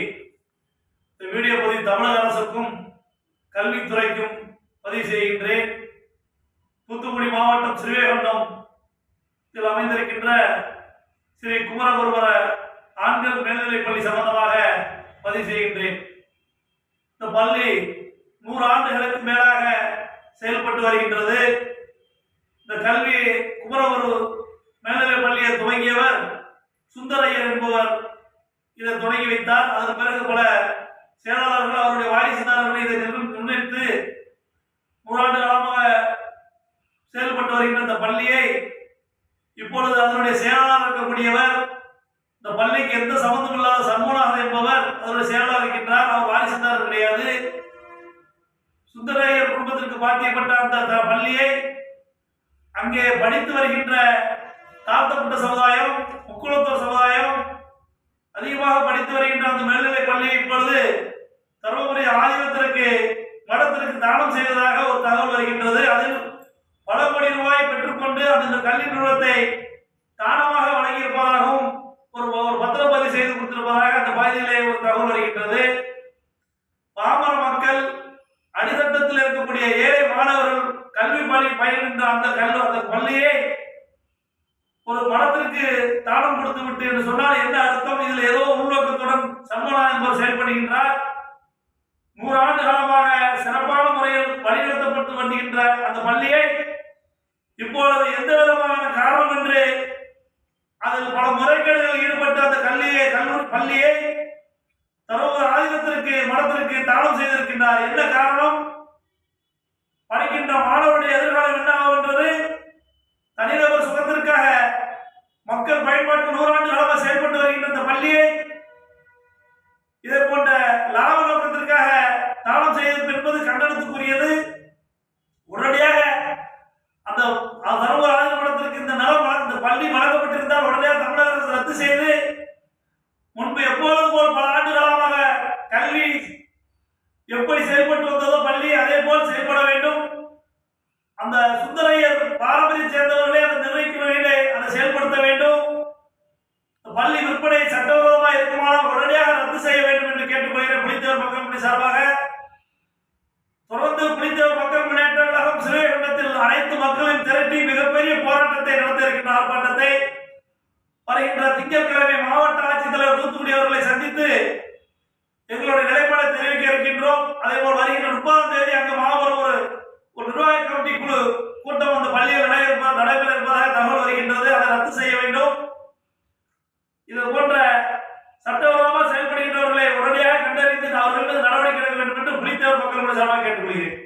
இந்த வீடியோ பதிவு தமிழக அரசுக்கும் கல்வித்துறைக்கும் பதிவு செய்கின்றேன். தூத்துக்குடி மாவட்டம் ஸ்ரீவைகுண்டம் இதில் அமைந்திருக்கின்ற ஸ்ரீ குமரகுருவர ஆண்கள் மேல்நிலைப் பள்ளி சம்பந்தமாக பதிவு செய்கின்றேன். இந்த பள்ளி நூறு ஆண்டுகளுக்கு மேலாக செயல்பட்டு வருகின்றது. இந்த கல்வி குமரகுரு மேல்நிலைப் பள்ளியை துவங்கியவர் சுந்தரையர் என்பவர். இதை தொடங்கி வைத்தார். அதன் பிறகு பல செயலாளர்கள் அவருடைய வாரிசுதாரர்களை இதை நிர்ண- நிர்ணயித்து நூறாண்டு காலமாக செயல்பட்டு வருகின்ற இந்த பள்ளியை இப்பொழுது அதனுடைய செயலாளர் இருக்கக்கூடியவர் இந்த பள்ளிக்கு எந்த சம்பந்தம் இல்லாத சண்முகநாதன் என்பவர் அதனுடைய செயலாளர் இருக்கின்றார். அவர் வாரிசுதாரர் கிடையாது. சுந்தரையர் குடும்பத்திற்கு பாத்தியப்பட்ட அந்த த- பள்ளியை அங்கே படித்து வருகின்ற தாழ்த்தப்பட்ட சமுதாயம் முக்குளத்தோர் சமுதாயம் அதிகமாக படித்து வருகின்ற அந்த மேல்நிலை பள்ளியை இப்பொழுது தருமபுரி ஆதினத்திற்கு மடத்திற்கு தானம் செய்ததாக ஒரு தகவல் வருகின்றது. அதில் பல கோடி ரூபாய் பெற்றுக்கொண்டு அந்த கல்வி நிறுவனத்தை தானமாக வழங்கியிருப்பதாகவும் ஒரு ஒரு பத்திரப்பதிவு செய்து கொடுத்திருப்பதாக அந்த பகுதியிலே ஒரு தகவல் வருகின்றது. பாமர மக்கள் அடித்தட்டத்தில் இருக்கக்கூடிய ஏழை மாணவர்கள் கல்வி பள்ளி பயில்கின்ற அந்த கல்வி அந்த பள்ளியை ஒரு படத்திற்கு தானம் கொடுத்து விட்டு என்று சொன்னால் என்ன அர்த்தம்? இதில் ஏதோ உள்நோக்கத்துடன் சண்முகநாதன் என்பவர் செயல்படுகின்றார் நூறு ஆண்டு காலமாக சிறப்பான முறையில் பண்ணுகின்ற அந்த பள்ளியை இப்பொழுது எந்த விதமான காரணம் என்று அதில் பல முறைகேடுகளில் ஈடுபட்ட அந்த கல்லியை கல்லூரி பள்ளியை தருமபுரி ஆயுதத்திற்கு மடத்திற்கு தானம் செய்திருக்கின்றார். என்ன காரணம்? படிக்கின்ற மாணவருடைய எதிர்காலம் என்ன ஆகுன்றது தனிநபர் சுகத்திற்காக மக்கள் பயன்பாட்டு நூறாண்டு காலமாக செயல்பட்டு வருகின்ற இந்த பள்ளியை இதே போன்ற லாப நோக்கத்திற்காக தானம் செய்வது என்பது கண்டனத்துக்குரியது உடனடியாக அந்த அந்த தருமபுரி ஆதின இந்த நிலம் இந்த பள்ளி வழங்கப்பட்டிருந்தால் உடனே தமிழக அரசு ரத்து செய்து முன்பு எப்போது போல் பல ஆண்டு காலமாக கல்வி எப்படி செயல்பட்டு வந்ததோ பள்ளி அதே போல் செயல்பட வேண்டும். அந்த சுந்தரையர் பாரம்பரியம் சேர்ந்தவர்களே அதை நிர்ணயிக்க வேண்டும் அதை செயல்படுத்த வேண்டும். பள்ளி விற்பனை சட்டவிரோதமாக இருக்குமானால் உடனடியாக ரத்து செய்ய வேண்டும் என்று கேட்டுக்கொள்கிறேன். புலித்தேவர் மக்கள் சார்பாக தொடர்ந்து புலித்தேவர் மக்கள் முன்னேற்ற கழகம் அனைத்து மக்களையும் திரட்டி மிகப்பெரிய போராட்டத்தை நடத்த இருக்கின்ற ஆர்ப்பாட்டத்தை வருகின்ற திங்கட்கிழமை மாவட்ட ஆட்சித்தலைவர் தூத்துக்குடி அவர்களை சந்தித்து எங்களுடைய நிலைப்பாடை தெரிவிக்க இருக்கின்றோம். அதே போல் வருகின்ற முப்பதாம் தேதி அங்கு மாபெரும் ஒரு ஒரு நிர்வாக கமிட்டி குழு கூட்டம் அந்த பள்ளியில் நடைபெற நடைபெற இருப்பதாக தகவல் வருகின்றது. அதை ரத்து செய்ய வேண்டும். இது போன்ற சட்டவிரோதமாக செயல்படுகின்றவர்களை உடனடியாக கண்டறிந்து அவர்கள் மீது நடவடிக்கை எடுக்க வேண்டும் என்று புலித்தேவர் மக்களுடைய சார்பாக கேட்டுக்கொள்கிறேன்.